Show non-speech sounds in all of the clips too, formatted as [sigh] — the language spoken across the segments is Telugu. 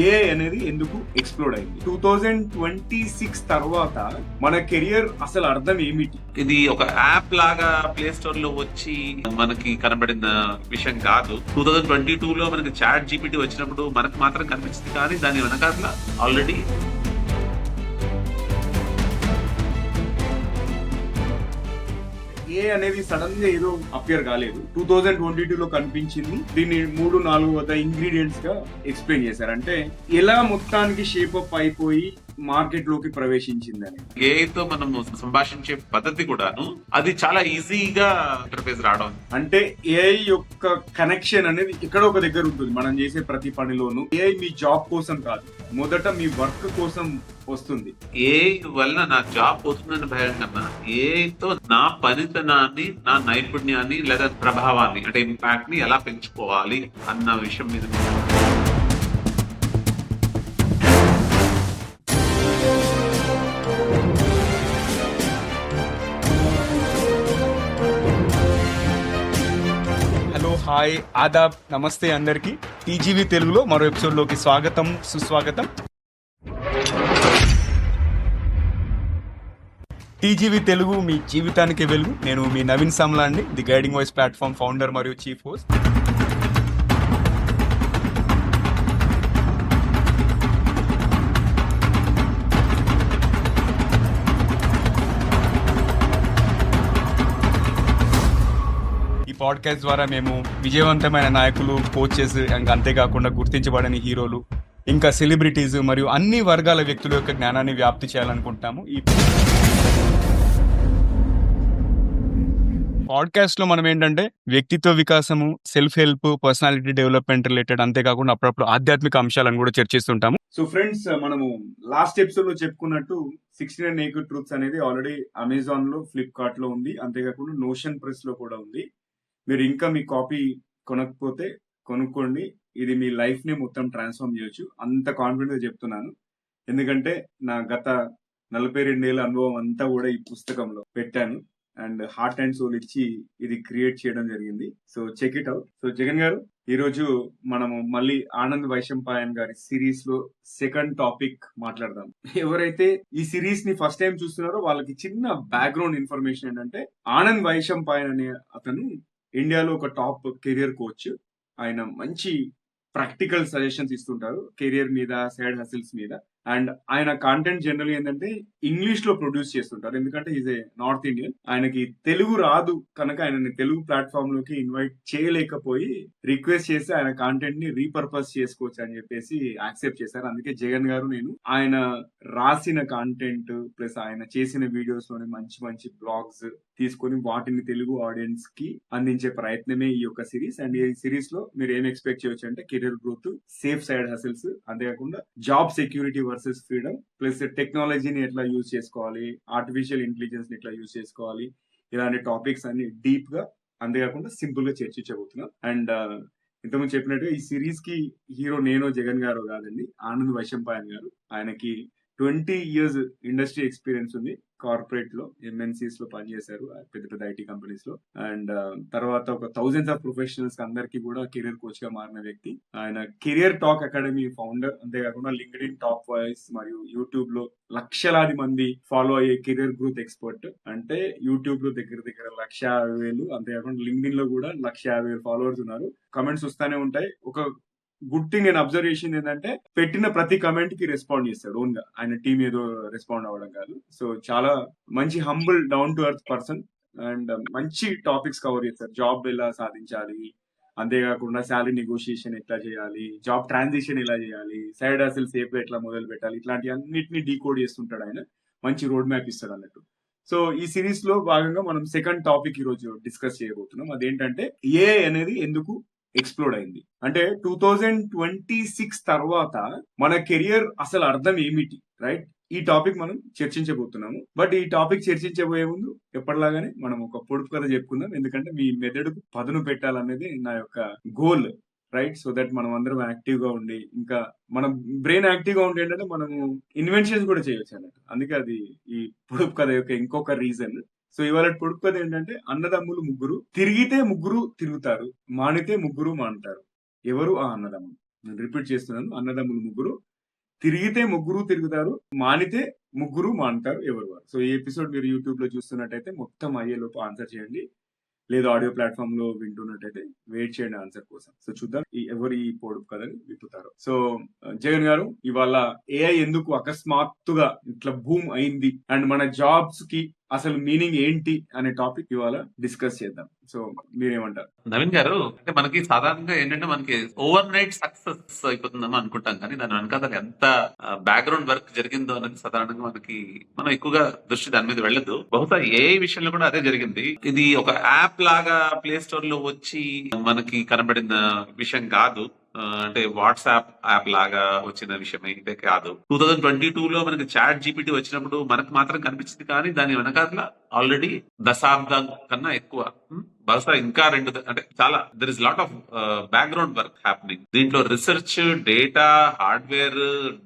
ఏ అనేది ఎందుకు ఎక్స్ప్లోడ్ అయింది? టూ థౌజండ్ ట్వంటీ సిక్స్ తర్వాత మన కెరియర్ అసలు అర్థం ఏమిటి? ఇది ఒక యాప్ లాగా ప్లే స్టోర్లో వచ్చి మనకి కనబడిన విషయం కాదు. టూ థౌజండ్ ట్వంటీ టూ లో మనకి చాట్ జీపీటీ వచ్చినప్పుడు మనకు మాత్రం కనిపించింది కానీ దాని వెనకాల ఆల్రెడీ ఏ అనేది సడన్గా ఏదో అపియర్ కాలేదు. టూ థౌజండ్ ట్వంటీ టూ లో కనిపించింది. దీన్ని మూడు నాలుగు వద్ద ఇంగ్రీడియంట్స్గా ఎక్స్ప్లెయిన్ చేశారు. అంటే ఎలా మొత్తానికి షేప్ అప్ అయిపోయి మార్కెట్లోకి ప్రవేశించిందని. AI తో మనము సంభాషించే పద్ధతి కూడాను అది చాలా ఈజీగా ఇంటర్ఫేస్ రావడం. అంటే ఏఐ యొక్క కనెక్షన్ అనేది ఎక్కడో ఒక దగ్గర ఉంటుంది. మనం చేసే ప్రతి పనిలోనూ ఏఐ మీ జాబ్ కోసం కాదు మొదట మీ వర్క్ కోసం వస్తుంది. ఏ వలన నా జాబ్ పోతుందని భయం కన్నా AI తో నా పనితనాన్ని నా నైపుణ్యాన్ని లేదా ప్రభావాన్ని అంటే ఇంపాక్ట్ని ఎలా పెంచుకోవాలి అన్న విషయం మీద హాయ్ ఆదాబ్ నమస్తే అందరికి. టీజీవీ తెలుగులో మరో ఎపిసోడ్లోకి స్వాగతం సుస్వాగతం. టీజీవీ తెలుగు మీ జీవితానికి వెలుగు. నేను మీ నవీన్ సమ్లా అండి the guiding voice platform founder మరియు చీఫ్ హోస్ట్. పాడ్కాస్ట్ ద్వారా మేము విజయవంతమైన నాయకులు కోచెస్ ఇంకా అంతేకాకుండా గుర్తించబడని హీరోలు ఇంకా సెలబ్రిటీస్ మరియు అన్ని వర్గాల వ్యక్తుల యొక్క జ్ఞానాన్ని వ్యాప్తి చేయాలనుకుంటున్నాము. ఈ పాడ్కాస్ట్లో మనం ఏంటంటే వ్యక్తిత్వ వికాసము self help personality development related అంతేకాకుండా అప్పుడప్పుడు ఆధ్యాత్మిక అంశాలను కూడా చర్చిస్తుంటాము సో ఫ్రెండ్స్ మనము లాస్ట్ ఎపిసోడ్లో చెప్పుకున్నట్టు సిక్స్టీ నైన్ ఏకర్ ట్రూత్స్ అనేది ఆల్రెడీ అమెజాన్లో ఫ్లిప్కార్ట్లో ఉంది. అంతేకాకుండా నోషన్ ప్రెస్లో కూడా ఉంది. మీరు ఇంకా మీ కాపీ కొనకపోతే కొనుక్కోండి. ఇది మీ లైఫ్ని మొత్తం ట్రాన్స్ఫార్మ్ చేయొచ్చు. అంత కాన్ఫిడెంట్గా చెప్తున్నాను. ఎందుకంటే నా గత నలభై రెండేళ్ళ అనుభవం అంతా కూడా ఈ పుస్తకంలో పెట్టాను. అండ్ హార్ట్ అండ్ సోల్ ఇచ్చి ఇది క్రియేట్ చేయడం జరిగింది. So check it out. So Jagan గారు ఈరోజు మనము మళ్ళీ ఆనంద్ వైశంపాయన్ గారి సిరీస్లో సెకండ్ టాపిక్ మాట్లాడదాం. ఎవరైతే ఈ సిరీస్ని ఫస్ట్ టైం చూస్తున్నారో వాళ్ళకి చిన్న బ్యాక్గ్రౌండ్ ఇన్ఫర్మేషన్ ఏంటంటే ఆనంద్ వైశంపాయన్ అనే అతను ఇండియాలో ఒక టాప్ కెరియర్ కోచ్. ఆయన మంచి ప్రాక్టికల్ సజెషన్స్ ఇస్తుంటారు కెరియర్ మీద సైడ్ హసిల్స్ మీద. అండ్ ఆయన కాంటెంట్ జనరల్ ఏంటంటే ఇంగ్లీష్లో ప్రొడ్యూస్ చేస్తుంటారు. ఎందుకంటే ఈజ్ ఏ నార్త్ ఇండియన్ ఆయనకి తెలుగు రాదు కనుక ఆయనని తెలుగు ప్లాట్ఫామ్లోకి ఇన్వైట్ చేయలేకపోయి రిక్వెస్ట్ చేసి ఆయన కాంటెంట్ని రీపర్పస్ చేసుకోవచ్చు అని చెప్పేసి యాక్సెప్ట్ చేశారు. అందుకే జగన్ గారు నేను ఆయన రాసిన కాంటెంట్ ప్లస్ ఆయన చేసిన వీడియోస్లోని మంచి మంచి బ్లాగ్స్ తీసుకొని వాటిని తెలుగు ఆడియన్స్కి అందించే ప్రయత్నమే ఈ యొక్క సిరీస్ అండ్ ఈ సిరీస్లో మీరు ఏం ఎక్స్పెక్ట్ చేయొచ్చు అంటే career growth safe side hustles అంతేకాకుండా job security versus freedom plus టెక్నాలజీని ఎట్లా యూజ్ చేసుకోవాలి ఆర్టిఫిషియల్ ఇంటెలిజెన్స్ని ఎట్లా యూజ్ చేసుకోవాలి ఇలాంటి టాపిక్స్ అన్ని డీప్గా అంతేకాకుండా సింపుల్గా చర్చించబోతున్నాం. అండ్ uh, ఇంతకుముందు చెప్పినట్టు ఈ సిరీస్కి హీరో నేను జగన్ గారు కాదండి ఆనంద్ వైశంపాయన్ గారు. ఆయనకి ట్వంటీ ఇయర్స్ ఇండస్ట్రీ ఎక్స్పీరియన్స్ ఉంది. కార్పొరేట్లో ఎంఎన్సీస్లో పనిచేశారు పెద్ద పెద్ద ఐటీ కంపెనీస్లో. అండ్ తర్వాత ఒక థౌజండ్స్ ఆఫ్ ప్రొఫెషనల్స్ అందరికి కూడా కెరియర్ కోచ్గా మారిన వ్యక్తి. ఆయన కెరియర్ టాక్ అకాడమీ ఫౌండర్ అంతేకాకుండా లింక్డ్ ఇన్ టాప్ వాయిస్ మరియు యూట్యూబ్లో లక్షలాది మంది ఫాలో అయ్యే కెరియర్ గ్రోత్ ఎక్స్పర్ట్ అంటే యూట్యూబ్లో దగ్గర దగ్గర లక్ష యాభై వేలు అంతేకాకుండా లింక్డ్ ఇన్లో కూడా లక్ష యాభై వేలు ఫాలోవర్స్ ఉన్నారు. కమెంట్స్ వస్తానే ఉంటాయి. ఒక గుడ్ థింగ్ నేను అబ్జర్వ్ చేసింది ఏంటంటే పెట్టిన ప్రతి కమెంట్కి రెస్పాండ్ చేస్తాడు ఓన్గా. ఆయన టీం ఏదో రెస్పాండ్ అవ్వడం కాదు. సో చాలా మంచి humble down to earth person and మంచి టాపిక్స్ కవర్ చేస్తారు. జాబ్ ఎలా సాధించాలి అంతేకాకుండా శాలరీ నెగోషియేషన్ ఎట్లా చేయాలి జాబ్ ట్రాన్సిషన్ ఎలా చేయాలి సైడ్ అసలు సేఫ్ ఎట్లా మొదలు పెట్టాలి ఇట్లాంటి అన్నిటిని డీకోడ్ చేస్తుంటాడు ఆయన. మంచి రోడ్ మ్యాప్ ఇస్తాడు అన్నట్టు. సో ఈ సిరీస్లో భాగంగా మనం సెకండ్ టాపిక్ ఈ రోజు డిస్కస్ చేయబోతున్నాం. అదేంటంటే ఏ అనేది ఎందుకు ఎక్స్ప్లోడ్ అయింది. అంటే టూ థౌజండ్ ట్వంటీ సిక్స్ తర్వాత మన కెరియర్ అసలు అర్థం ఏమిటి రైట్ ఈ టాపిక్ మనం చర్చించబోతున్నాము. బట్ ఈ టాపిక్ చర్చించబోయే ముందు ఎప్పటిలాగానే మనం ఒక పొడుపు కథ చెప్పుకుందాం. ఎందుకంటే మీ మెదడుకు పదును పెట్టాలనేది నా యొక్క గోల్ రైట్ సో దట్ మనం అందరం యాక్టివ్గా ఉండి ఇంకా మన బ్రెయిన్ యాక్టివ్గా ఉంటే ఏంటంటే మనము ఇన్వెన్షన్స్ కూడా చేయొచ్చు అన్నట్టు. అందుకే అది ఈ పొడుపు కథ యొక్క ఇంకొక రీజన్ సో ఇవాళ పొడుపు కథ ఏంటంటే అన్నదమ్ములు ముగ్గురు తిరిగితే ముగ్గురు తిరుగుతారు మానితే ముగ్గురు మానుతారు. ఎవరు? ఆ అన్నదమ్ములు. నేను రిపీట్ చేస్తున్నాను. అన్నదమ్ములు ముగ్గురు తిరిగితే ముగ్గురు తిరుగుతారు మానితే ముగ్గురు మానుతారు ఎవరు వారు. సో ఈ ఎపిసోడ్ మీరు యూట్యూబ్లో చూస్తున్నట్టయితే మొత్తం అయ్యేలోపు ఆన్సర్ చేయండి. లేదా ఆడియో ప్లాట్ఫామ్లో వింటున్నట్టయితే వెయిట్ చేయండి ఆన్సర్ కోసం. సో చూద్దాం. ఈ ఎవరు ఈ పొడుపు కథని విప్పుతారు. సో జగన్ గారు ఇవాళ ఏఐ ఎందుకు అకస్మాత్తుగా ఇట్లా భూమ్ అయింది? అండ్ మన జాబ్స్కి అసలు మీనింగ్ ఏంటి అనే టాపిక్ ఇవాళ డిస్కస్ చేద్దాం. సో మీరేమంటారు? నవీన్ గారు అంటే మనకి సాధారణంగా ఏంటంటే మనకి ఓవర్ నైట్ సక్సెస్ అయిపోతుందని అనుకుంటాం. కానీ దాని వెనకాల ఎంత బ్యాక్గ్రౌండ్ వర్క్ జరిగిందో అనేది సాధారణంగా మనకి మనం ఎక్కువగా దృష్టి దాని మీద వెళ్ళదు. బహుశా ఏ విషయంలో కూడా అదే జరిగింది. ఇది ఒక యాప్ లాగా ప్లే స్టోర్లో వచ్చి మనకి కనబడిన విషయం కాదు. అంటే వాట్సాప్ యాప్ లాగా వచ్చిన విషయం అయితే కాదు. టూ థౌజండ్ ట్వంటీ టూ లో మనకి చాట్ జీపీటీ వచ్చినప్పుడు మనకు మాత్రం కనిపించింది కానీ దాని వెనకాల ఆల్రెడీ దశాబ్దం కన్నా ఎక్కువ బహుశా ఇంకా రెండు అంటే చాలా there is lot of background work happening దీంట్లో రీసెర్చ్ డేటా హార్డ్వేర్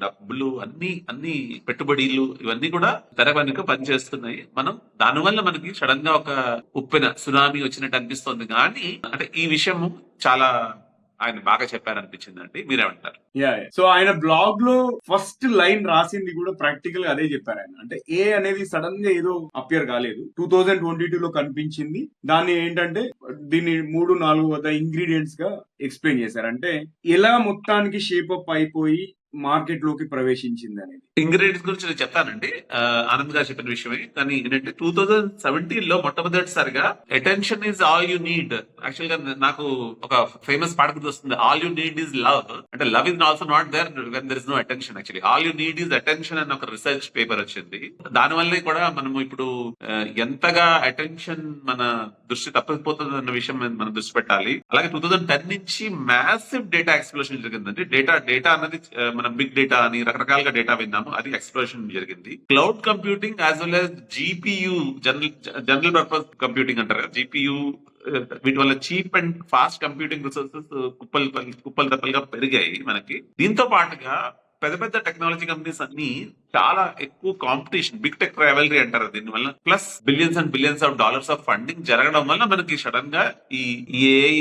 డబ్బులు అన్ని అన్ని పెట్టుబడిలు ఇవన్నీ కూడా తెర వెనుక పనిచేస్తున్నాయి. మనం దానివల్ల మనకి సడన్గా ఒక ఉప్పెన సునామీ వచ్చినట్టు అనిపిస్తుంది. కానీ అంటే ఈ విషయం చాలా ఆయన బాగా చెప్పారనిపించింది అండి మీరేమంటారు సో ఆయన బ్లాగ్లో ఫస్ట్ లైన్ రాసింది కూడా ప్రాక్టికల్గా అదే చెప్పారు ఆయన. అంటే ఏ అనేది సడన్గా ఏదో అపియర్ కాలేదు. టూ థౌజండ్ ట్వంటీ టూ లో కనిపించింది. దాన్ని ఏంటంటే దీన్ని మూడు నాలుగు వద్ద ఇంగ్రీడియంట్స్గా ఎక్స్ప్లెయిన్ చేశారు. అంటే ఎలా మొత్తానికి షేప్ అప్ అయిపోయి మార్కెట్లోకి ప్రవేశించింది అనేది ఇంగ్రీడియంట్స్ గురించి నేను చెప్తానండి. ఆనంద్ గారు చెప్పిన విషయమే. కానీ ఏంటంటే టూ థౌజండ్ సెవెంటీన్లో మొట్టమొదటిసారిగా attention is all you need యాక్చువల్గా నాకు ఒక ఫేమస్ పాట గుర్తు వస్తుంది all you need is love అంటే love is also not there when there is no attention actually all you need is attention అని ఒక రీసెర్చ్ పేపర్ వచ్చింది. దాని వల్లే కూడా మనము ఇప్పుడు ఎంతగా అటెన్షన్ మన దృష్టి తప్పకపోతుంది అన్న విషయం మనం దృష్టి పెట్టాలి. అలాగే టూ థౌజండ్ టెన్ నుంచి మ్యాసివ్ డేటా ఎక్స్ప్లోషన్ జరిగిందండి. డేటా డేటా అన్నది మన మనం బిగ్ డేటా అని రకరకాలుగా డేటా విన్నాము. అది ఎక్స్ప్లోషన్ జరిగింది. Cloud computing as well as GPU general general purpose computing అంటారు కదా జీపీయూ వీటి వల్ల cheap and fast computing resources కుప్పలు కుప్పలు తప్పలుగా పెరిగాయి మనకి. దీంతో పాటుగా పెద్ద పెద్ద టెక్నాలజీ కంపెనీస్ అన్ని చాలా ఎక్కువ కాంపిటీషన్ బిగ్ టెక్ ట్రావెలరీ అంటారు దీని వల్ల. Plus billions and billions of dollars of funding జరగడం వల్ల మనకి సడన్గా ఈ ఏఐ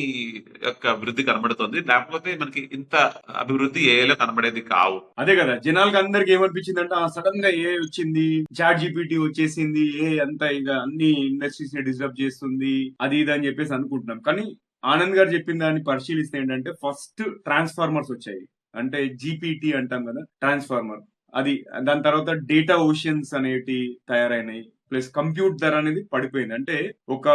యొక్క అభివృద్ధి కనబడుతుంది. లేకపోతే మనకి ఇంత అభివృద్ధి AI లో కనబడేది కావు. అదే కదా జనాలకు అందరికి ఏమనిపించింది అంటే సడన్గా ఏఐ వచ్చింది చాట్ జీపీటీ వచ్చేసింది ఏ అంతా ఇక అన్ని ఇండస్ట్రీస్ని డిస్టర్బ్ చేస్తుంది అది ఇది అని చెప్పేసి అనుకుంటున్నాం. కానీ ఆనంద్ గారు చెప్పిన దాన్ని పరిశీలిస్తే ఏంటంటే ఫస్ట్ ట్రాన్స్ఫార్మర్స్ వచ్చాయి. అంటే జీపీటీ అంటాం కదా ట్రాన్స్ఫార్మర్ అది దాని తర్వాత డేటా ఓషన్స్ అనేటి తయారైనాయి ప్లస్ కంప్యూట్ ధర అనేది పడిపోయింది. అంటే ఒక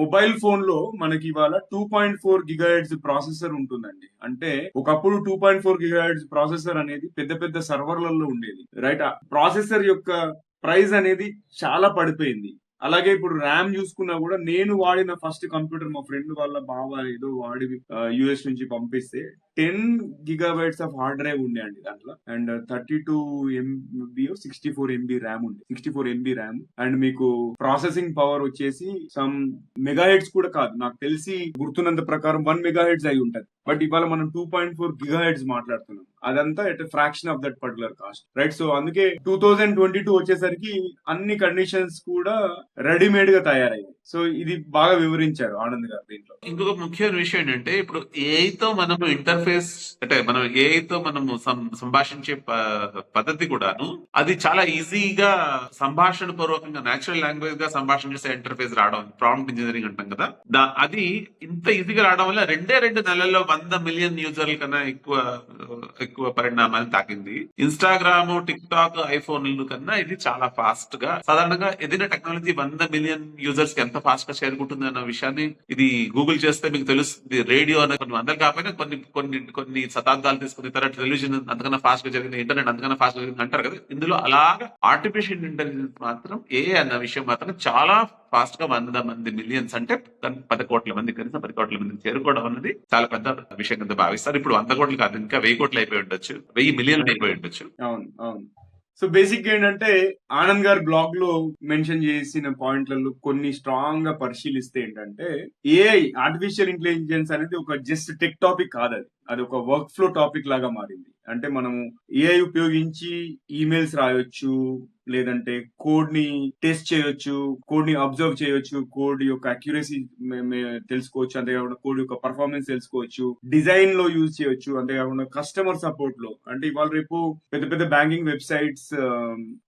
మొబైల్ ఫోన్లో మనకి ఇవాళ two point four gigahertz processor ఉంటుందండి. అంటే ఒకప్పుడు two point four gigahertz processor అనేది పెద్ద పెద్ద సర్వర్లలో ఉండేది. రైట్ ప్రాసెసర్ యొక్క ప్రైస్ అనేది చాలా పడిపోయింది. అలాగే ఇప్పుడు ర్యామ్ చూసుకున్నా కూడా నేను వాడిన ఫస్ట్ కంప్యూటర్ మా ఫ్రెండ్ వాళ్ళ బావ ఏదో వాడి యుఎస్ నుంచి పంపిస్తే ten gigabytes of hard drive ఉండే అండి దాంట్లో. And thirty two MB sixty four MB RAM ఉంది sixty four MB RAM. And మీకు ప్రాసెసింగ్ పవర్ వచ్చేసి సమ్ మెగా హెడ్స్ కూడా కాదు. నాకు తెలిసి గుర్తున్నంత ప్రకారం వన్ మెగా హెడ్స్ అయి ఉంటుంది. బట్ ఇవాళ మనం two point four giga hertz మాట్లాడుతున్నాం. అదంతా at fraction of that particular cost. Right? So అందుకే టూ థౌజండ్ ట్వంటీ టూ వచ్చేసరికి అన్ని కండిషన్స్ కూడా రెడీమేడ్గా తయారయ్యాయి. సో ఇది బాగా వివరించారు ఆనంద్ గారు దీంట్లో. ఇంకొక ముఖ్యమైన విషయం ఏంటంటే ఇప్పుడు ఏఐ మనం ఇంటర్ ఇంటర్ఫేస్ అంటే మనం ఏఐ తో మనము సం- సంభాషించే పద్ధతి కూడాను అది చాలా ఈజీగా సంభాషణ పూర్వకంగా నేచురల్ లాంగ్వేజ్గా సంభాషణ చేసే ఇంటర్ఫేస్ రావడం ప్రాంప్ట్ ఇంజనీరింగ్ అంటాం కదా. అది ఇంత ఈజీగా రావడం వల్ల రెండే రెండు నెలల్లో వంద మిలియన్ యూజర్ల కన్నా ఎక్కువ ఎక్కువ పరిణామాన్ని తాకింది. ఇన్స్టాగ్రామ్ టిక్ టాక్ ఐఫోన్లు కన్నా ఇది చాలా ఫాస్ట్గా సాధారణంగా ఏదైనా టెక్నాలజీ వంద మిలియన్ యూజర్స్కి ఎంత ఫాస్ట్గా చేరుకుంటుంది అన్న విషయాన్ని ఇది గూగుల్ చేస్తే మీకు తెలుస్తుంది. రేడియో అనే కొన్ని వందలు కాకపోయినా కొన్ని కొన్ని కొన్ని శతాబ్దాలు తీసుకున్న ఇతర టెలివిజన్ అంతకన్నా ఫాస్ట్గా జరిగింది ఇంటర్నెట్ అంతకన్నా ఫాస్ట్గా జరిగింది అంటారు కదా. ఇందులో అలాగా ఆర్టిఫిషియల్ ఇంటెలిజెన్స్ మాత్రం ఏ అన్న విషయం మాత్రం చాలా ఫాస్ట్గా వంద మంది మిలియన్స్ అంటే పది కోట్ల మంది కనీసం పది కోట్ల మంది చేరుకోవడం అనేది చాలా పెద్ద విషయం కింద భావిస్తారు. ఇప్పుడు వంద కోట్లు కాదు ఇంకా వెయ్యి కోట్లు అయిపోయి ఉండొచ్చు. వెయ్యి మిలియన్లు అయిపోయి ఉండొచ్చు. అవును అవును. సో బేసిక్ ఏంటంటే ఆనంద్ గారు బ్లాగ్లో మెన్షన్ చేసిన పాయింట్లలో కొన్ని స్ట్రాంగ్గా పరిశీలిస్తే ఏంటంటే ఏఐ ఆర్టిఫిషియల్ ఇంటెలిజెన్స్ అనేది ఒక జస్ట్ టెక్ టాపిక్ కాదు అది. అది ఒక వర్క్ ఫ్లో టాపిక్ లాగా మారింది. అంటే మనము ఏఐ ఉపయోగించి ఈమెయిల్స్ రాయొచ్చు లేదంటే కోడ్ని టెస్ట్ చేయొచ్చు కోడ్ని అబ్జర్వ్ చేయొచ్చు కోడ్ యొక్క అక్యురసీ తెలుసుకోవచ్చు అంతేకాకుండా కోడ్ యొక్క పర్ఫార్మెన్స్ తెలుసుకోవచ్చు డిజైన్లో యూజ్ చేయొచ్చు అంతేకాకుండా కస్టమర్ సపోర్ట్లో. అంటే ఇవాళ రేపు పెద్ద పెద్ద బ్యాంకింగ్ వెబ్సైట్స్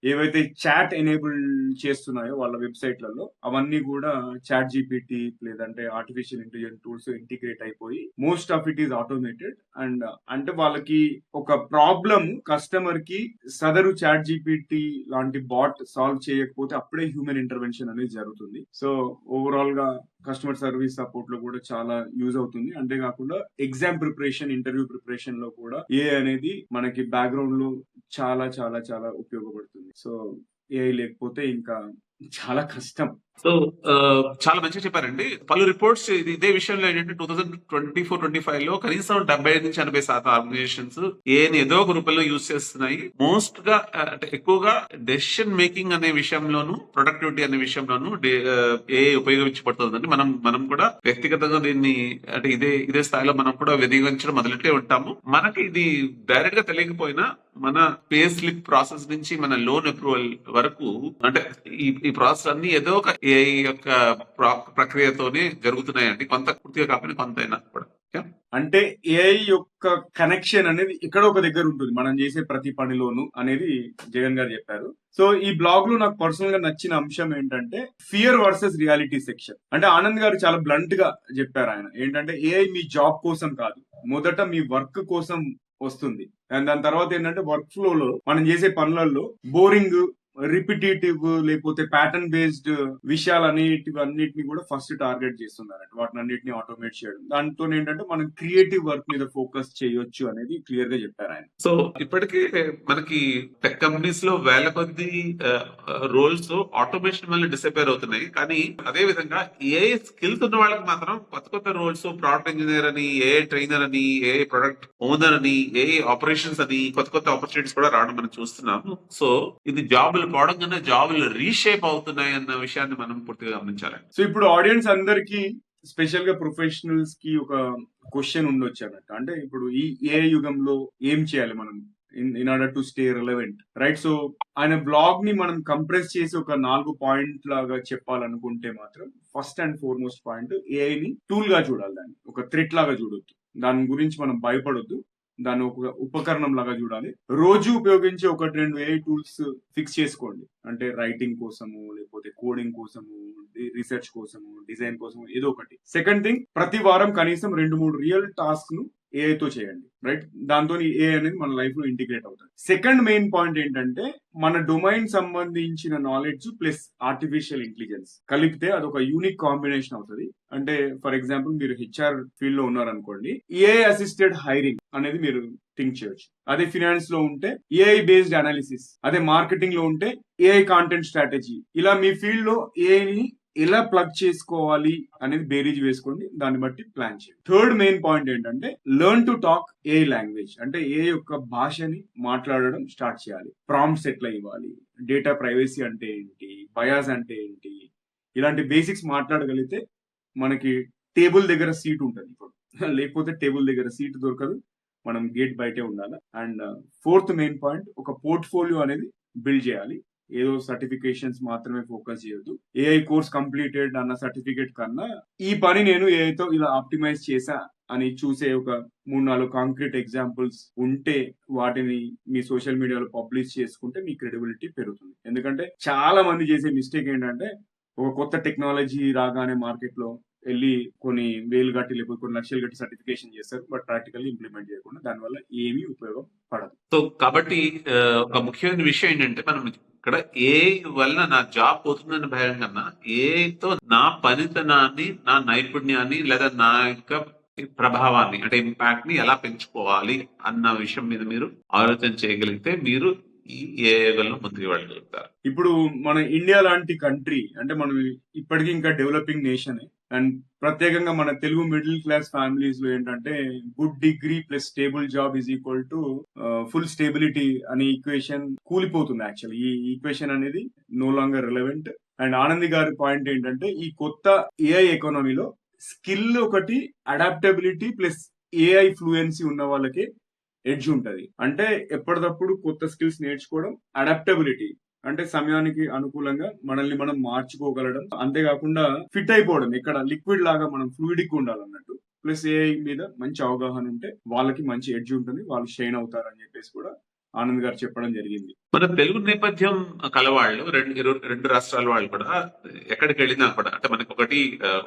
ఏవైతే చాట్ ఎనేబుల్ చేస్తున్నాయో వాళ్ళ వెబ్సైట్లలో అవన్నీ కూడా చాట్ జీపీటీ లేదంటే ఆర్టిఫిషియల్ ఇంటెలిజెన్స్ టూల్స్ ఇంటిగ్రేట్ అయిపోయి most of it is automated and అంటే వాళ్ళకి ఒక ఒక ప్రాబ్లం కస్టమర్కి సదరు చాట్ జీపీటీ లాంటి బాట్ సాల్వ్ చేయకపోతే అప్పుడే హ్యూమన్ ఇంటర్వెన్షన్ అనేది జరుగుతుంది. సో ఓవరాల్గా కస్టమర్ సర్వీస్ సపోర్ట్లో కూడా చాలా యూజ్ అవుతుంది. అంతేకాకుండా ఎగ్జామ్ ప్రిపరేషన్ ఇంటర్వ్యూ ప్రిపరేషన్లో కూడా ఏ అనేది మనకి బ్యాక్గ్రౌండ్లో చాలా చాలా చాలా ఉపయోగపడుతుంది. సో ఏ లేకపోతే ఇంకా చాలా కష్టం. సో చాలా మంచిగా చెప్పారండి. పలు రిపోర్ట్స్ ఇదే విషయంలో ఏంటంటే two thousand twenty four twenty ఫైవ్లో కనీసం డెబ్బై ఐదు నుంచి ఎనభై శాతం ఆర్గనైజేషన్స్ ఏని ఏదో ఒక రూపంలో యూజ్ చేస్తున్నాయి. మోస్ట్గా అంటే ఎక్కువగా డెసిషన్ మేకింగ్ అనే విషయంలోను ప్రొడక్టివిటీ అనే విషయంలోను ఏ ఉపయోగించబడుతుందండి మనం మనం కూడా వ్యక్తిగతంగా దీన్ని అంటే ఇదే ఇదే స్థాయిలో మనం కూడా వినియోగించడం మొదలెట్టే ఉంటాము. మనకి ఇది డైరెక్ట్గా తెలియకపోయినా మన పే స్లిప్ ప్రాసెస్ నుంచి మన లోన్ అప్రూవల్ వరకు అంటే ఈ ఈ ప్రాసెస్ అన్ని ఏదో ఒక ఏఐ యొక్క ప్రక్రియతోనే జరుగుతున్నాయండి. కొంత పూర్తిగా కాకపోయినా కొంత అయినా కూడా అంటే ఏఐ యొక్క కనెక్షన్ అనేది ఇక్కడ ఒక దగ్గర ఉంటుంది. మనం చేసే ప్రతి పనిలోను అనేది జగన్ గారు చెప్పారు. సో ఈ బ్లాగ్లో నాకు పర్సనల్గా నచ్చిన అంశం ఏంటంటే ఫియర్ వర్సెస్ రియాలిటీ సెక్షన్ అంటే ఆనంద్ గారు చాలా బ్లంట్గా చెప్పారు ఆయన. ఏంటంటే ఏఐ మీ జాబ్ కోసం కాదు. మొదట మీ వర్క్ కోసం వస్తుంది. అండ్ దాని తర్వాత ఏంటంటే వర్క్ ఫ్లో లో మనం చేసే పనులలో బోరింగ్ రిపిటేటివ్ లేకపోతే ప్యాటర్న్ బేస్డ్ విషయాలు అనేటివి కూడా ఫస్ట్ టార్గెట్ చేస్తున్నారు వాటిని అన్నిటిని ఆటోమేట్ చేయడం. దాంతో ఏంటంటే మనం క్రియేటివ్ వర్క్ మీద ఫోకస్ చేయొచ్చు అనేది క్లియర్గా చెప్పారు ఆయన. సో ఇప్పటికే మనకి టెక్ కంపెనీస్లో వేల కొద్ది రోల్స్ ఆటోమేషన్ వల్ల డిసపేర్ అవుతున్నాయి. కానీ అదే విధంగా ఏ స్కిల్స్ ఉన్న వాళ్ళకి మాత్రం కొత్త కొత్త రోల్స్ ప్రోడక్ట్ ఇంజనీర్ అని ఏ ట్రైనర్ అని ఏ ప్రొడక్ట్ ఓనర్ అని ఏ ఆపరేషన్స్ అని కొత్త కొత్త ఆపర్చునిటీస్ కూడా రావడం మనం చూస్తున్నాము. సో ఇది జాబ్ జాబులు పోవడం కన్నా జాబులు రీషేప్ అవుతున్నాయి అన్న విషయాన్ని మనం పూర్తిగా గమనించాలి. సో ఇప్పుడు ఆడియన్స్ అందరికి స్పెషల్గా ప్రొఫెషనల్స్కి ఒక క్వశ్చన్ ఉండొచ్చు అన్నట్టు అంటే ఇప్పుడు ఈ ఏ యుగంలో ఏం చేయాలి మనం? In in order to stay relevant right? So ఆయన బ్లాగ్ని మనం కంప్రెస్ చేసి ఒక నాలుగు పాయింట్ లాగా చెప్పాలనుకుంటే మాత్రం ఫస్ట్ అండ్ ఫోర్మోస్ట్ పాయింట్ ఏఐని టూల్గా చూడాలి దాన్ని. ఒక థ్రెట్ లాగా చూడొద్దు. దాని గురించి మనం భయపడొద్దు. దాన్ని ఒక ఉపకరణం లాగా చూడాలి. రోజు ఉపయోగించే ఒకటి రెండు ఏఐ టూల్స్ ఫిక్స్ చేసుకోండి. అంటే రైటింగ్ కోసము లేకపోతే కోడింగ్ కోసము రీసెర్చ్ కోసము డిజైన్ కోసము ఏదో ఒకటి. సెకండ్ థింగ్ ప్రతి వారం కనీసం రెండు మూడు రియల్ టాస్క్ను ఏఐతో తో చేయండి. రైట్ దాంతో ఏ అనేది మన లైఫ్లో ఇంటిగ్రేట్ అవుతుంది. సెకండ్ మెయిన్ పాయింట్ ఏంటంటే మన డొమైన్ సంబంధించిన నాలెడ్జ్ ప్లస్ ఆర్టిఫిషియల్ ఇంటెలిజెన్స్ కలిపితే అది ఒక యూనిక్ కాంబినేషన్ అవుతుంది. అంటే ఫర్ ఎగ్జాంపుల్ మీరు హెచ్ఆర్ ఫీల్డ్లో ఉన్నారనుకోండి ఏఐ అసిస్టెడ్ హైరింగ్ అనేది మీరు థింక్ చేయొచ్చు. అదే ఫినాన్స్లో ఉంటే ఏఐ బేస్డ్ అనాలిసిస్ అదే మార్కెటింగ్లో ఉంటే ఏఐ కాంటెంట్ స్ట్రాటజీ ఇలా మీ ఫీల్డ్లో ఏఐని ఎలా ప్లగ్ చేసుకోవాలి అనేది బేరీజ్ వేసుకోండి దాన్ని బట్టి ప్లాన్ చేయండి. థర్డ్ మెయిన్ పాయింట్ ఏంటంటే learn to talk a language అంటే ఏ యొక్క భాషని మాట్లాడడం స్టార్ట్ చేయాలి. ప్రాంప్ట్స్ ఎట్లా ఇవ్వాలి? డేటా ప్రైవసీ అంటే ఏంటి? బయాస్ అంటే ఏంటి? ఇలాంటి బేసిక్స్ మాట్లాడగలిగితే మనకి టేబుల్ దగ్గర సీట్ ఉంటుంది. ఇప్పుడు [laughs] లేకపోతే టేబుల్ దగ్గర సీట్ దొరకదు. మనం గేట్ బయటే ఉండాలి. And uh, fourth main point ఒక పోర్ట్ఫోలియో అనేది బిల్డ్ చేయాలి. ఏదో సర్టిఫికేషన్స్ మాత్రమే ఫోకస్ చేయొద్దు. ఏఐ కోర్స్ కంప్లీటెడ్ అన్న సర్టిఫికేట్ కన్నా ఈ పని నేను ఏఐతో ఇలా ఆప్టిమైజ్ చేసా అని చూసే ఒక మూడు నాలుగు కాంక్రీట్ ఎగ్జాంపుల్స్ ఉంటే వాటిని మీ సోషల్ మీడియాలో పబ్లిష్ చేసుకుంటే మీ క్రెడిబిలిటీ పెరుగుతుంది. ఎందుకంటే చాలా మంది చేసే మిస్టేక్ ఏంటంటే ఒక కొత్త టెక్నాలజీ రాగానే మార్కెట్లో వెళ్ళి కొన్ని వేలు కట్టి లేకపోతే కొన్ని లక్షలు కట్టి సర్టిఫికేషన్ చేస్తారు బట్ ప్రాక్టికల్ ఇంప్లిమెంట్ చేయకుండా దానివల్ల ఏమీ ఉపయోగం పడదు. సో కాబట్టి ఒక ముఖ్యమైన విషయం ఏంటంటే మనం ఇక్కడ ఏ వల్ల నా జాబ్ పోతుందని భయం కన్నా ఏతో నా పనితనాన్ని నా నైపుణ్యాన్ని లేదా నా యొక్క ప్రభావాన్ని అంటే ఇంపాక్ట్ని ఎలా పెంచుకోవాలి అన్న విషయం మీద మీరు ఆలోచన చేయగలిగితే మీరు ఏ యుగంలో ముందుకు వెళ్ళగలుగుతారు. ఇప్పుడు మన ఇండియా లాంటి కంట్రీ అంటే మనం ఇప్పటికీ ఇంకా డెవలపింగ్ నేషన్ అండ్ ప్రత్యేకంగా మన తెలుగు మిడిల్ క్లాస్ ఫ్యామిలీస్లో ఏంటంటే good degree plus stable job is equal to full stability అనే ఈక్వేషన్ కూలిపోతుంది యాక్చువల్లీ. ఈ ఈక్వేషన్ అనేది no longer relevant. And Anandi గారి పాయింట్ ఏంటంటే ఈ కొత్త ఏఐ ఎకానమీలో స్కిల్ ఒకటి అడాప్టబిలిటీ ప్లస్ ఏఐ ఫ్లూయెన్సీ ఉన్న వాళ్ళకి ఎడ్జ్ ఉంటది. అంటే ఎప్పటికప్పుడు కొత్త స్కిల్స్ నేర్చుకోవడం అడాప్టబిలిటీ. అంటే సమయానికి అనుకూలంగా మనల్ని మనం మార్చుకోగలడం. అంతేకాకుండా ఫిట్ అయిపోవడం. ఇక్కడ లిక్విడ్ లాగా మనం ఫ్లూయిడిక్ ఉండాలన్నట్టు. ప్లస్ ఏఐ మీద మంచి అవగాహన ఉంటే వాళ్ళకి మంచి ఎడ్జ్ ఉంటుంది. వాళ్ళు షైన్ అవుతారు అని చెప్పేసి కూడా ఆనంద్ గారు చెప్పడం జరిగింది. మన తెలుగు నేపథ్యం కలవాళ్ళు రెండు రెండు రాష్ట్రాల వాళ్ళు కూడా ఎక్కడికి వెళ్ళినా కూడా అంటే మనకి ఒకటి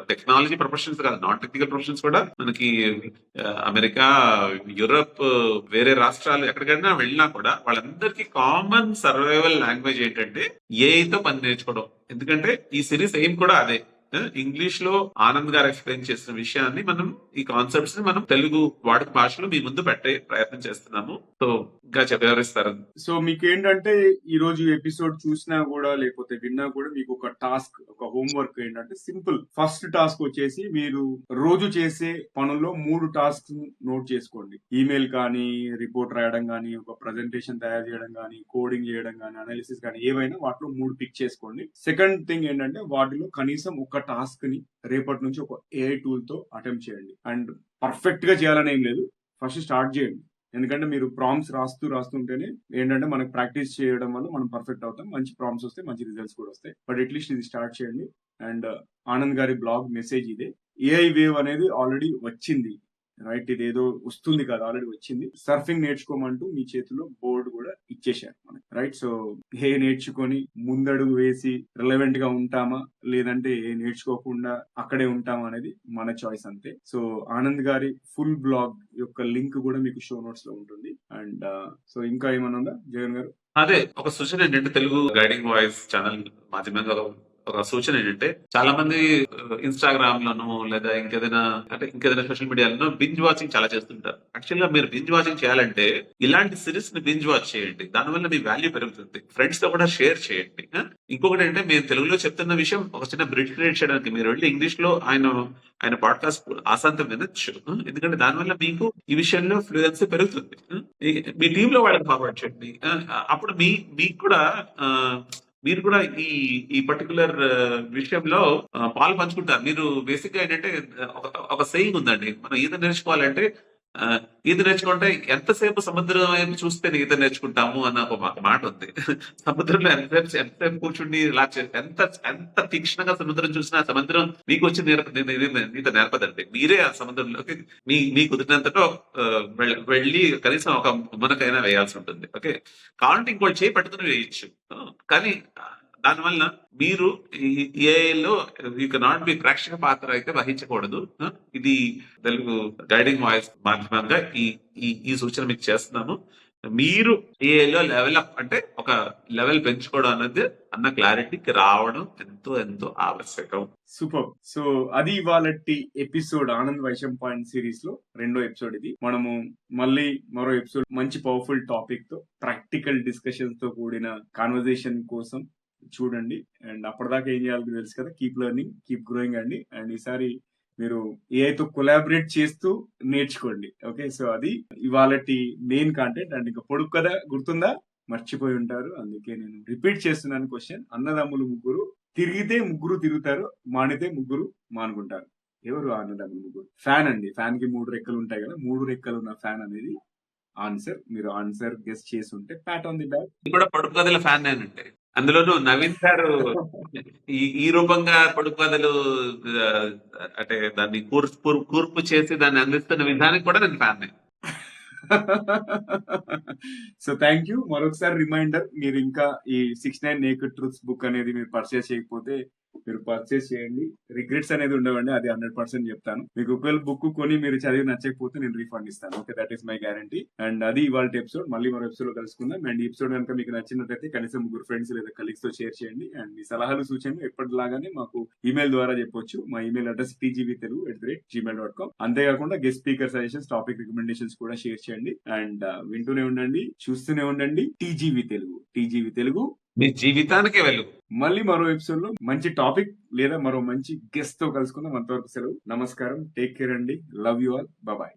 టెక్నాలజీ ప్రొఫెషన్స్ కాదు నాన్ టెక్నికల్ ప్రొఫెషన్స్ కూడా మనకి అమెరికా యూరప్ వేరే రాష్ట్రాలు ఎక్కడికైనా వెళ్ళినా కూడా వాళ్ళందరికీ కామన్ సర్వైవల్ లాంగ్వేజ్ ఏంటంటే ఏఐతో పని నేర్చుకోవడం. ఎందుకంటే ఈ సిరీస్ ఏం కూడా అదే. ఇంగ్లీష్లో ఆనంద్ గారు ఎక్స్ప్లెయిన్ చేసిన విషయాన్ని మనం ఈ కాన్సెప్ట్స్ని మనం తెలుగు వాడుక భాషలో మీ ముందు పెట్టే ప్రయత్నం చేస్తున్నాము. సో ఇంకా చెప్పేవారిస్తారు సో మీకు ఏంటంటే ఈ రోజు ఎపిసోడ్ చూసినా కూడా లేకపోతే విన్నా కూడా మీకు ఒక టాస్క్ ఒక హోంవర్క్ ఏంటంటే సింపుల్ ఫస్ట్ టాస్క్ వచ్చేసి మీరు రోజు చేసే పనుల్లో మూడు టాస్క్ నోట్ చేసుకోండి. ఈమెయిల్ కానీ రిపోర్ట్ రాయడం కానీ ఒక ప్రజెంటేషన్ తయారు చేయడం కానీ కోడింగ్ చేయడం కానీ అనాలిసిస్ కానీ ఏవైనా వాటిలో మూడు పిక్ చేసుకోండి. సెకండ్ థింగ్ ఏంటంటే వాటిలో కనీసం ఒక టాస్క్ని రేపటి నుంచి ఒక ఏఐ టూల్తో అటెంప్ట్ చేయండి. అండ్ పర్ఫెక్ట్గా చేయాలని ఏం లేదు. ఫస్ట్ స్టార్ట్ చేయండి. ఎందుకంటే మీరు ప్రామ్స్ రాస్తూ రాస్తుంటేనే ఏంటంటే మనకు ప్రాక్టీస్ చేయడం వల్ల మనం పర్ఫెక్ట్ అవుతాం. మంచి ప్రామ్స్ వస్తే మంచి రిజల్ట్స్ కూడా వస్తాయి. బట్ అట్లీస్ట్ ఇది స్టార్ట్ చేయండి. అండ్ uh, ఆనంద్ గారి బ్లాగ్ మెసేజ్ ఇదే. ఏఐ వేవ్ అనేది ఆల్రెడీ వచ్చింది. రైట్ ఇది ఏదో వస్తుంది కదా ఆల్రెడీ వచ్చింది. సర్ఫింగ్ నేర్చుకోమంటూ మీ చేతిలో బోర్డు కూడా ఇచ్చేశారు మనకి. రైట్ సో ఏ నేర్చుకొని ముందడుగు వేసి రిలవెంట్గా ఉంటామా? లేదంటే ఏ నేర్చుకోకుండా అక్కడే ఉంటామా అనేది మన చాయిస్ అంతే. సో ఆనంద్ గారి ఫుల్ బ్లాగ్ యొక్క లింక్ కూడా మీకు షో నోట్స్లో ఉంటుంది. అండ్ సో uh, ఇంకా ఏమన్నా ఉందా? జగన్ గారు? అదే ఒక సూచన ఏంటంటే తెలుగు గైడింగ్ వాయిస్ ఛానల్ మాధ్యమంగా ఒక- సూచన ఏంటంటే చాలా మంది ఇన్స్టాగ్రామ్ లోను లేదా ఇంకేదైనా అంటే ఇంకేదైనా సోషల్ మీడియాలో బింజ్ వాచింగ్ చాలా చేస్తుంటారు. యాక్చువల్గా మీరు బింజ్ వాచింగ్ చేయాలంటే ఇలాంటి సిరీస్ని బింజ్ వాచ్ చేయండి. దానివల్ల మీ వాల్యూ పెరుగుతుంది. ఫ్రెండ్స్తో కూడా షేర్ చేయండి. ఇంకొకటి అంటే మేము తెలుగులో చెప్తున్న విషయం ఒక చిన్న బ్రిడ్జ్ క్రియేట్ చేయడానికి మీరు వెళ్ళి ఇంగ్లీష్లో ఆయన ఆయన పాడ్కాస్ట్ ఆశాంతం వినొచ్చు. ఎందుకంటే దానివల్ల మీకు ఈ విషయంలో ఫ్లూయెన్సీ పెరుగుతుంది. మీ టీంలో లో వాళ్ళకి ఫార్వర్డ్ చేయండి. అప్పుడు మీ మీకు కూడా మీరు కూడా ఈ ఈ పర్టికులర్ uh, విషయంలో uh, పాలు పంచుకుంటారు. మీరు బేసిక్గా ఏంటంటే uh, ఒక సెయింగ్ ఉందండి. మనం ఈత నేర్చుకోవాలంటే ఈత నేర్చుకుంటే ఎంతసేపు సముద్రం వైపు చూస్తే ఈత నేర్చుకుంటాము అన్న ఒక మాట ఉంది. [laughs] సముద్రంలో ఎంతసేపు ఎంతసేపు కూర్చుండి ఇలా ఎంత ఎంత తీక్షణంగా సముద్రం చూసినా సముద్రం మీకు వచ్చి నేర్ప ఈత నేర్పదండి. మీరే ఆ సముద్రంలోకి మీ మీ కుదిరినంతటో వెళ్ళి కనీసం ఒక మునకైనా వేయాల్సి ఉంటుంది. ఓకే? కావాలంటే ఇంకోటి చేయి పట్టుకుని వేయచ్చు. కానీ దానివల్ల మీరు ఏఐలో యూ కెనాట్ బి ప్రేక్షక పాత్ర అయితే వహించకూడదు. ఇది తెలుగు గైడింగ్ వాయిస్ మాధ్యమంగా ఈ ఈ ఈ సూచన మీకు చేస్తున్నాము మీరు ఏఐలో లెవెల్ అప్ అంటే ఒక లెవెల్ పెంచుకోవడం అనేది అన్న క్లారిటీకి రావడం ఎంతో ఎంతో ఆవశ్యకం. సూపర్ సో అది ఇవాళ ఎపిసోడ్ ఆనంద్ వైశం పాయింట్ సిరీస్లో రెండో ఎపిసోడ్ ఇది. మనము మళ్ళీ మరో ఎపిసోడ్ మంచి పవర్ఫుల్ టాపిక్తో ప్రాక్టికల్ డిస్కషన్స్తో కూడిన కాన్వర్జేషన్ కోసం చూడండి. అండ్ అప్పటిదాకా ఏం చేయాలో తెలుసు కదా కీప్ లెర్నింగ్ కీప్ గ్రోయింగ్ అండి. అండ్ ఈసారి మీరు ఏఐతో కొలాబరేట్ చేస్తూ నేర్చుకోండి. ఓకే సో అది ఇవాళ మెయిన్ కాంటెంట్ అండ్ ఇంకా పొడుపు కదా గుర్తుందా? మర్చిపోయి ఉంటారు. అందుకే నేను రిపీట్ చేస్తున్నాను క్వశ్చన్ అన్నదమ్ములు ముగ్గురు తిరిగితే ముగ్గురు తిరుగుతారు మానితే ముగ్గురు మానుకుంటారు. ఎవరు అన్నదమ్ములు ముగ్గురు? ఫ్యాన్ అండి. ఫ్యాన్కి మూడు రెక్కలు ఉంటాయి కదా. మూడు రెక్కలు ఉన్న ఫ్యాన్ అనేది ఆన్సర్ మీరు ఆన్సర్ గెస్ట్ చేసి ఉంటే ప్యాట్ ఆన్ ది బ్యాక్ కూడా కథల ఫ్యాన్ అంటే అందులోనూ నవీన్ సార్ ఈ ఈ రూపంగా పడుకోదలు అంటే దాన్ని కూర్పు కూర్పు- చేసి దాన్ని అందిస్తున్న విధానం కూడా నేను ఫ్యాన్ సో థ్యాంక్ యూ మరొకసారి రిమైండర్ మీరు ఇంకా ఈ six nine naked truths book అనేది మీరు పర్చేస్ చేయకపోతే మీరు పర్చేస్ చేయండి. రిగ్రెట్స్ అనేది ఉండవండి అది హండ్రెడ్ పర్సెంట్ చెప్తాను. మీకు ఒకవేళ బుక్ కొని మీరు చదివి నచ్చకపోతే నేను రీఫండ్ ఇస్తాను. Okay that is my guarantee and అది ఇవాళ ఎపిసోడ్ మళ్ళీ మరో ఎపిసోడ్లో కలుసుకుందాం. అండ్ ఎపిసోడ్ కనుక మీకు నచ్చినట్లయితే కనీసం ముగ్గురు ఫ్రెండ్స్ లేదా కలీగ్స్తో షేర్ చేయండి. అండ్ మీ సలహాలు సూచనలు ఎప్పటిలాగానే మాకు ఈమెయిల్ ద్వారా చెప్పొచ్చు. మా email address TGV Telugu at the rate gmail dot com అంతేకాకుండా guest speaker suggestions topic recommendations కూడా షేర్ చేయండి. అండ్ uh, వింటూనే ఉండండి చూస్తూనే ఉండండి. టీజీవీ తెలుగు టీజీవీ తెలుగు మీ జీవితానికే వెలుగు మళ్ళీ మరో ఎపిసోడ్లో మంచి టాపిక్ లేదా మరో మంచి గెస్ట్తో కలుసుకుందాం. అంతవరకు సెలవు. నమస్కారం. టేక్ కేర్ అండి. Love you all bye